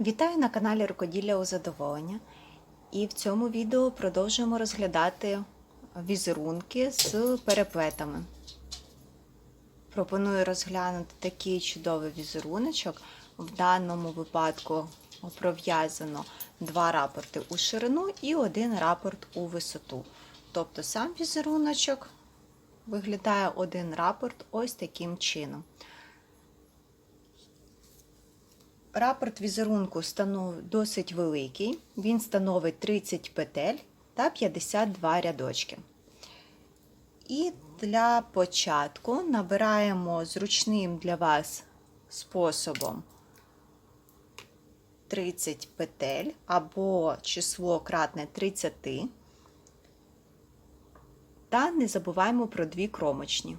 Вітаю на каналі Рукоділля у задоволення. І в цьому відео продовжуємо розглядати візерунки з переплетами. Пропоную розглянути такий чудовий візеруночок. В даному випадку пров'язано два рапорти у ширину і один рапорт у висоту. Тобто сам візеруночок виглядає один рапорт ось таким чином. Рапорт візерунку досить великий, він становить 30 петель та 52 рядочки. І для початку набираємо зручним для вас способом 30 петель або число кратне 30. Та не забуваємо про дві кромочні.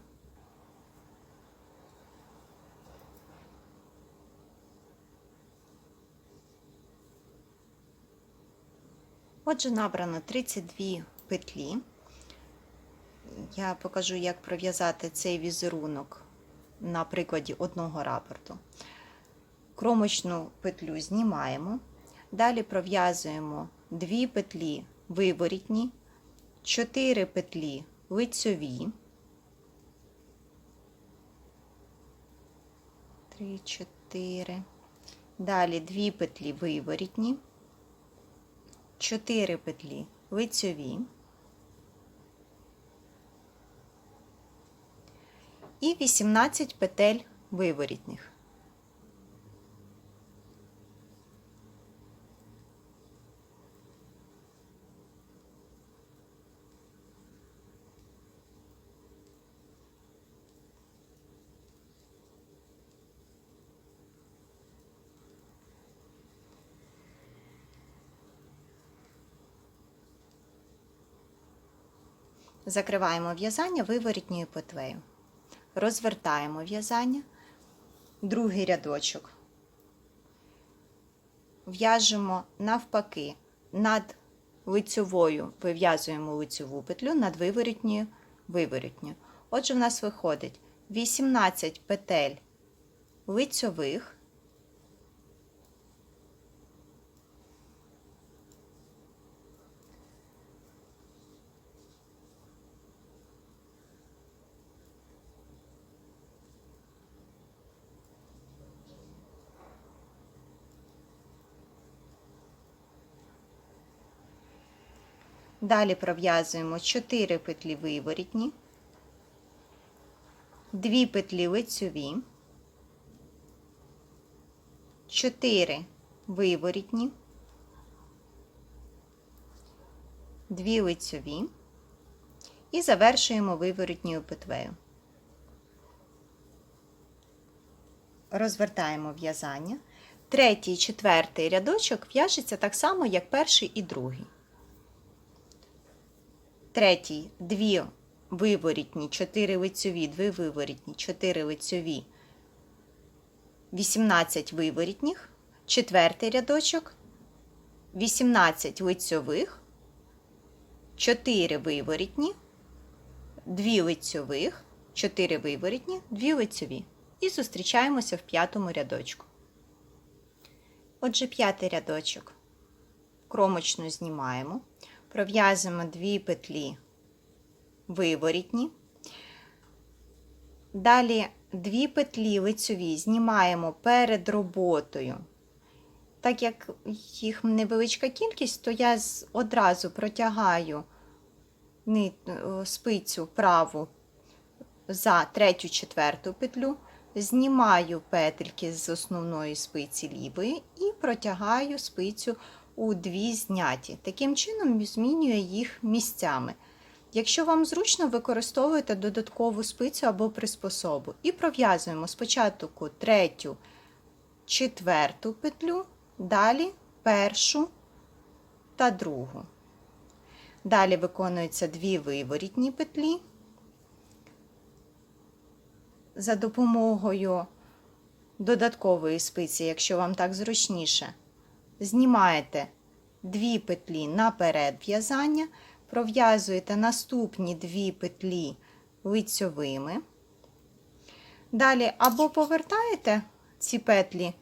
Отже, набрано 32 петлі. Я покажу, як пров'язати цей візерунок на прикладі одного рапорту. Кромочну петлю знімаємо. Далі пров'язуємо 2 петлі виворітні, 4 петлі лицьові. 3, 4. Далі 2 петлі виворітні. 4 петлі лицьові і 18 петель виворітних. Закриваємо в'язання виворітньою петлею. Розвертаємо в'язання, другий рядочок. В'яжемо навпаки, над лицьовою вив'язуємо лицьову петлю, над виворітньою виворітньою. Отже, в нас виходить 18 петель лицьових. Далі пров'язуємо 4 петлі виворітні, 2 петлі лицьові, 4 виворітні, 2 лицьові і завершуємо виворітньою петлею. Розвертаємо в'язання. Третій і четвертий рядочок в'яжеться так само, як перший і другий. Третій. Дві виворітні, 4 лицьові, 2 виворітні, 4 лицьові, 18 виворітніх, четвертий рядочок, 18 лицьових, 4 виворітні, 2 лицьових, 4 виворітні, 2 лицьові. І зустрічаємося в п'ятому рядочку. Отже, п'ятий рядочок. Кромочну знімаємо пров'язуємо дві петлі виворітні. Далі дві петлі лицьові знімаємо перед роботою. Так як їх невеличка кількість, то я одразу протягаю спицю праву за третю четверту петлю, знімаю петельки з основної спиці лівої і протягаю спицю у дві зняті. Таким чином змінює їх місцями. Якщо вам зручно, використовуйте додаткову спицю або приспособу. І пров'язуємо спочатку третю, четверту петлю, далі першу та другу. Далі виконуються дві виворітні петлі. За допомогою додаткової спиці, якщо вам так зручніше знімаєте дві петлі наперед в'язання, пров'язуєте наступні дві петлі лицьовими. Далі або повертаєте ці петлі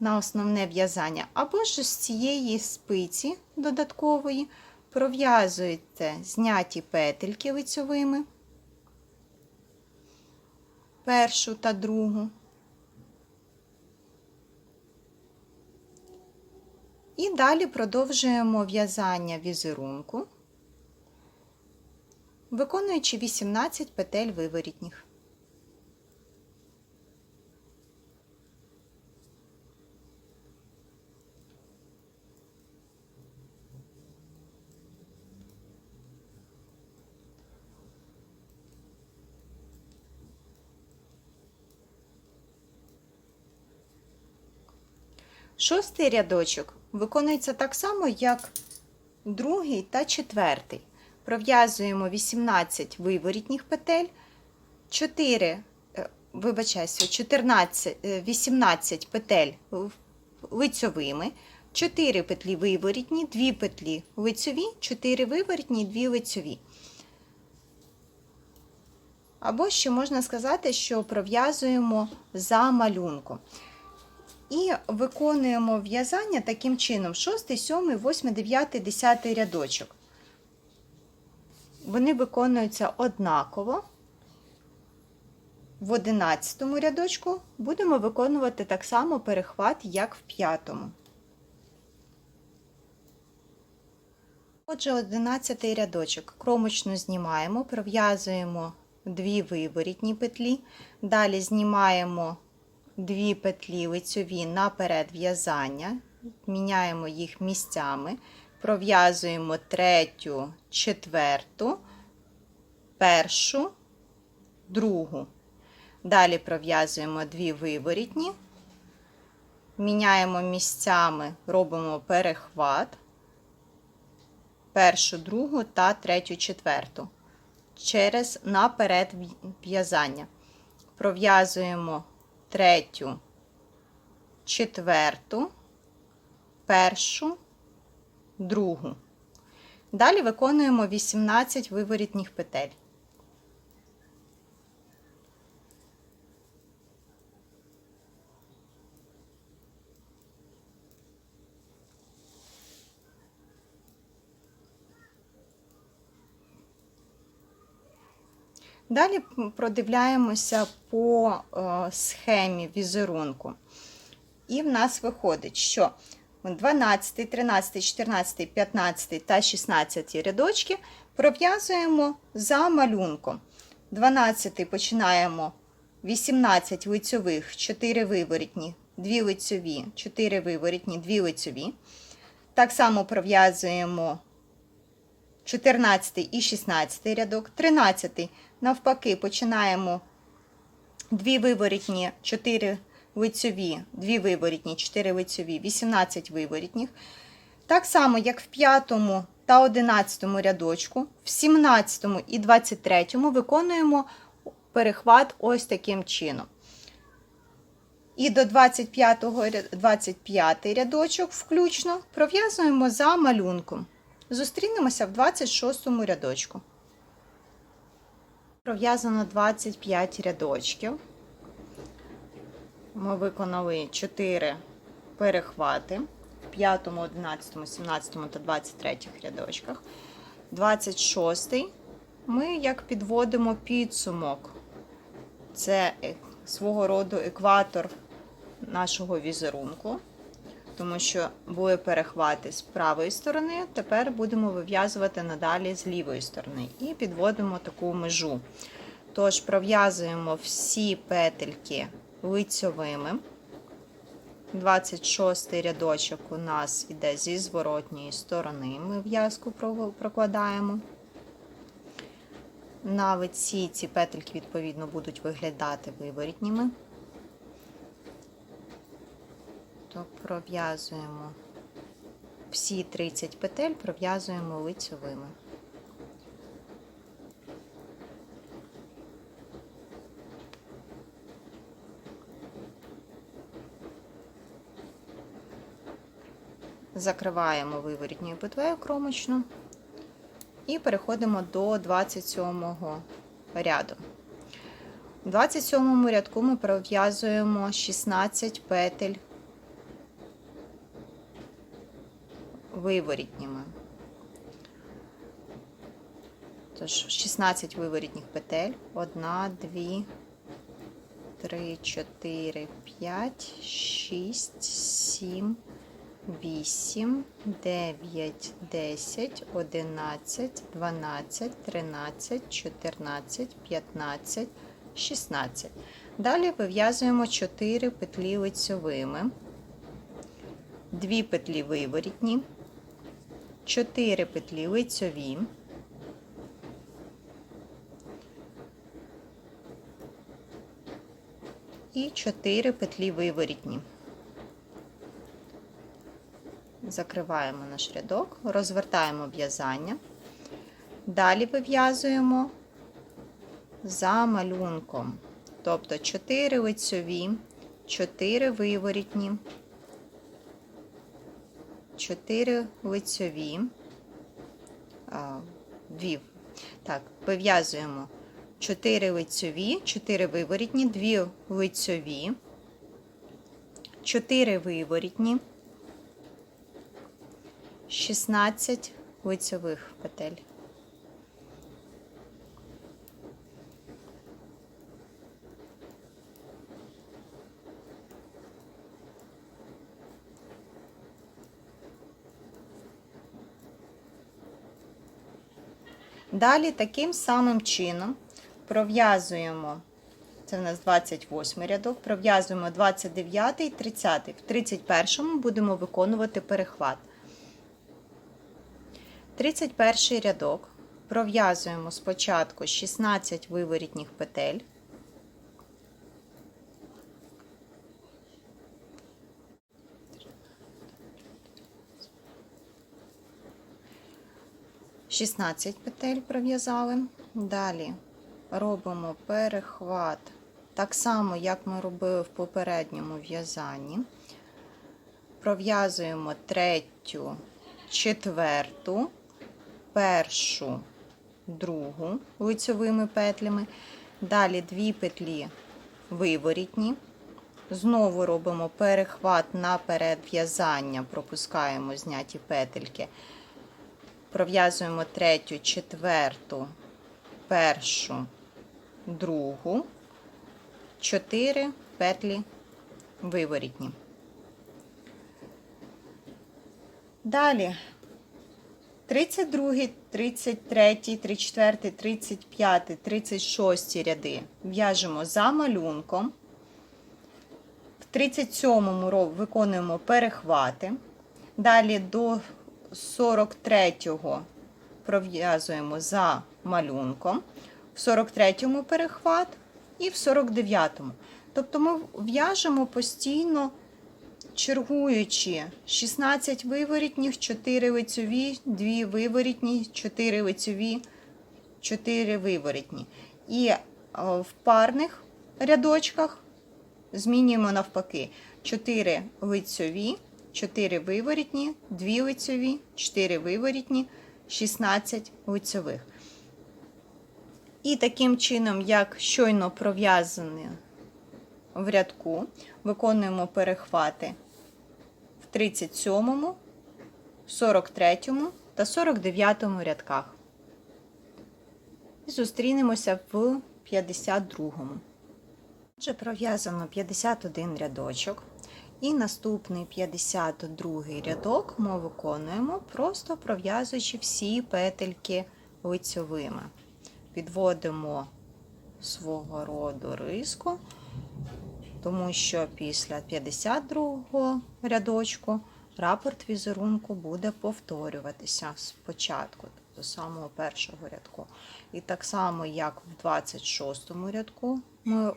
на основне в'язання, або ж з цієї спиці додаткової пров'язуєте зняті петельки лицьовими, першу та другу. І далі продовжуємо в'язання візерунку, виконуючи 18 петель виворітніх. Шостий рядочок виконується так само, як другий та четвертий. Пров'язуємо 18 виворітніх петель, 4, е, вибачайся, 14, е, 18 петель лицьовими, 4 петлі виворітні, 2 петлі лицьові, 4 виворітні, 2 лицьові. Або ще можна сказати, що пров'язуємо за малюнком. І виконуємо в'язання таким чином: 6, 7, 8, 9, 10 рядочок. Вони виконуються однаково. В 11 рядочку будемо виконувати так само перехват, як в п'ятому. Отже, 11 рядочок. Кромочну знімаємо, пров'язуємо дві виворітні петлі, далі знімаємо дві петлі лицьові наперед в'язання, міняємо їх місцями, пров'язуємо третю, четверту, першу, другу. Далі пров'язуємо дві виворітні, міняємо місцями, робимо перехват, першу, другу та третю, четверту. Через наперед в'язання. Пров'язуємо третю, четверту, першу, другу. Далі виконуємо 18 виворітніх петель. Далі продивляємося по е, схемі візерунку. І в нас виходить, що 12, 13, 14, 15 та 16 рядочки пров'язуємо за малюнком. 12 починаємо 18 лицьових, 4 виворітні, 2 лицьові, 4 виворітні, 2 лицьові. Так само пров'язуємо 14 і 16 рядок, 13 навпаки починаємо 2 виворітні, 4 лицьові, 2 виворітні, 4 лицьові, 18 виворітніх. Так само, як в 5 та 11 рядочку, в 17 і 23 виконуємо перехват ось таким чином. І до 25 25 рядочок включно пров'язуємо за малюнком. Зустрінемося в 26 рядочку. Пров'язано 25 рядочків. Ми виконали 4 перехвати в 5, 11, 17 та 23 рядочках. 26 ми як підводимо підсумок. Це е, свого роду екватор нашого візерунку тому що були перехвати з правої сторони, тепер будемо вив'язувати надалі з лівої сторони і підводимо таку межу. Тож пров'язуємо всі петельки лицьовими. 26 рядочок у нас йде зі зворотньої сторони, ми в'язку прокладаємо. На лиці ці петельки, відповідно, будуть виглядати виворітніми. То пров'язуємо всі 30 петель, пров'язуємо лицьовими. Закриваємо виворітньою петлею кромочну і переходимо до 27 ряду. У 27 рядку ми пров'язуємо 16 петель виворітніми. Тож 16 виворітніх петель. 1, 2, 3, 4, 5, 6, 7, 8, 9, 10, 11, 12, 13, 14, 15, 16. Далі вив'язуємо 4 петлі лицьовими, 2 петлі виворітні, 4 петлі лицьові, і 4 петлі виворітні. Закриваємо наш рядок, розвертаємо в'язання. Далі вив'язуємо за малюнком. Тобто 4 лицьові, 4 виворітні, 4 лицьові, дві, Так, вив'язуємо 4 лицьові, 4 виворітні, 2 лицьові, 4 виворітні, 16 лицьових петель. Далі таким самим чином пров'язуємо, це в нас 28 рядок, пров'язуємо 29 і 30. В 31 будемо виконувати перехват. 31 рядок пров'язуємо спочатку 16 виворітніх петель. Шістнадцять петель пров'язали. Далі робимо перехват, так само, як ми робили в попередньому в'язанні. Пров'язуємо третю, четверту, першу, другу лицьовими петлями. Далі дві петлі виворітні. Знову робимо перехват наперед в'язання, пропускаємо зняті петельки. Пров'язуємо третю, четверту, першу, другу, чотири петлі виворітні. Далі 32, 33, 34, 35, 36 ряди в'яжемо за малюнком. В 37 році виконуємо перехвати. Далі до 43-го пров'язуємо за малюнком, в 43-му перехват і в 49-му. Тобто ми в'яжемо постійно чергуючи 16 виворітніх, 4 лицьові, 2 виворітні, 4 лицьові, 4 виворітні. І е, в парних рядочках змінюємо навпаки 4 лицьові, 4 виворітні, 2 лицьові, 4 виворітні, 16 лицьових. І таким чином, як щойно пров'язані в рядку, виконуємо перехвати в 37, 43 та 49 рядках. І зустрінемося в 52. Отже, пров'язано 51 рядочок. І наступний 52 рядок ми виконуємо, просто пров'язуючи всі петельки лицьовими. Підводимо свого роду риску, тому що після 52 рядочку рапорт візерунку буде повторюватися спочатку, до самого першого рядку. І так само, як в 26 рядку ми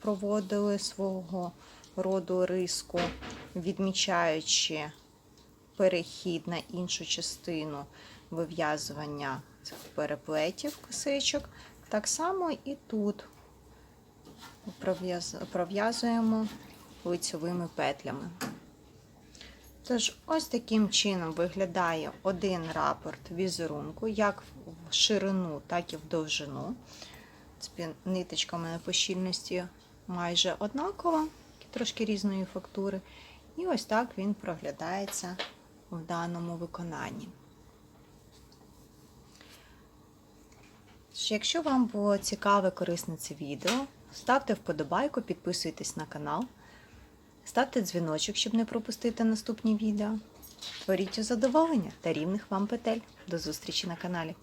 проводили свого роду риску, відмічаючи перехід на іншу частину вив'язування цих переплетів косичок. Так само і тут пров'язуємо лицьовими петлями. Тож, ось таким чином виглядає один рапорт візерунку, як в ширину, так і в довжину. Ниточка в мене по майже однакова, трошки різної фактури. І ось так він проглядається в даному виконанні. Якщо вам було цікаве, корисне це відео, ставте вподобайку, підписуйтесь на канал, ставте дзвіночок, щоб не пропустити наступні відео. Творіть у задоволення та рівних вам петель. До зустрічі на каналі!